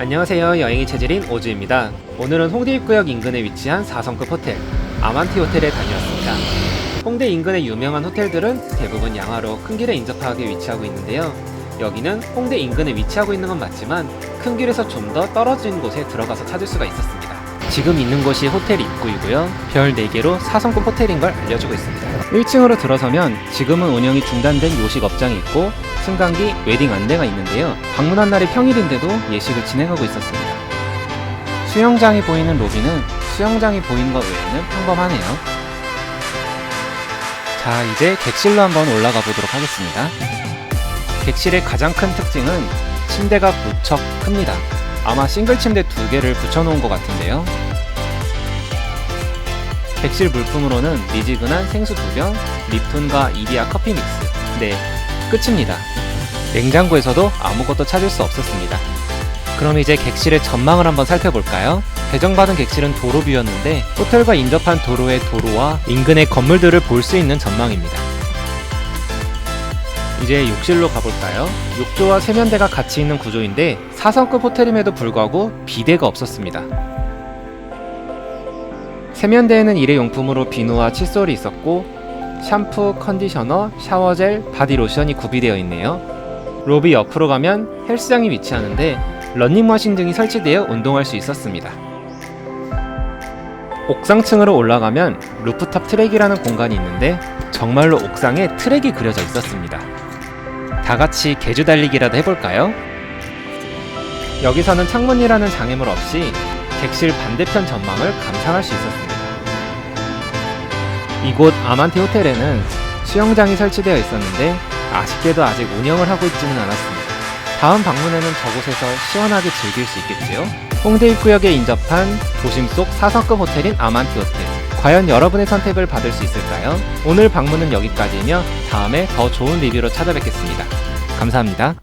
안녕하세요. 여행이 체질인 오주입니다. 오늘은 홍대 입구역 인근에 위치한 4성급 호텔 아만티 호텔에 다녀왔습니다. 홍대 인근의 유명한 호텔들은 대부분 양화로 큰 길에 인접하게 위치하고 있는데요. 여기는 홍대 인근에 위치하고 있는 건 맞지만 큰 길에서 좀 더 떨어진 곳에 들어가서 찾을 수가 있었습니다. 지금 있는 곳이 호텔 입구이고요. 별 4개로 4성급 호텔인 걸 알려주고 있습니다. 1층으로 들어서면 지금은 운영이 중단된 요식 업장이 있고 승강기, 웨딩 안내가 있는데요. 방문한 날이 평일인데도 예식을 진행하고 있었습니다. 수영장이 보이는 로비는 수영장이 보이는 것 외에는 평범하네요. 자, 이제 객실로 한번 올라가 보도록 하겠습니다. 객실의 가장 큰 특징은 침대가 무척 큽니다. 아마 싱글 침대 두 개를 붙여놓은 것 같은데요. 객실 물품으로는 미지근한 생수 두 병, 립톤과 이디야 커피 믹스. 네, 끝입니다. 냉장고에서도 아무것도 찾을 수 없었습니다. 그럼 이제 객실의 전망을 한번 살펴볼까요? 배정받은 객실은 도로뷰였는데 호텔과 인접한 도로의 도로와 인근의 건물들을 볼 수 있는 전망입니다. 이제 욕실로 가볼까요? 욕조와 세면대가 같이 있는 구조인데 4성급 호텔임에도 불구하고 비데가 없었습니다. 세면대에는 일회용품으로 비누와 칫솔이 있었고 샴푸, 컨디셔너, 샤워젤, 바디로션이 구비되어 있네요. 로비 옆으로 가면 헬스장이 위치하는데 런닝머신 등이 설치되어 운동할 수 있었습니다. 옥상층으로 올라가면 루프탑 트랙이라는 공간이 있는데 정말로 옥상에 트랙이 그려져 있었습니다. 다 같이 개주 달리기라도 해볼까요? 여기서는 창문이라는 장애물 없이 객실 반대편 전망을 감상할 수 있었습니다. 이곳 아만티 호텔에는 수영장이 설치되어 있었는데 아쉽게도 아직 운영을 하고 있지는 않았습니다. 다음 방문에는 저곳에서 시원하게 즐길 수 있겠지요? 홍대 입구역에 인접한 도심 속 4성급 호텔인 아만티 호텔. 과연 여러분의 선택을 받을 수 있을까요? 오늘 방문은 여기까지이며 다음에 더 좋은 리뷰로 찾아뵙겠습니다. 감사합니다.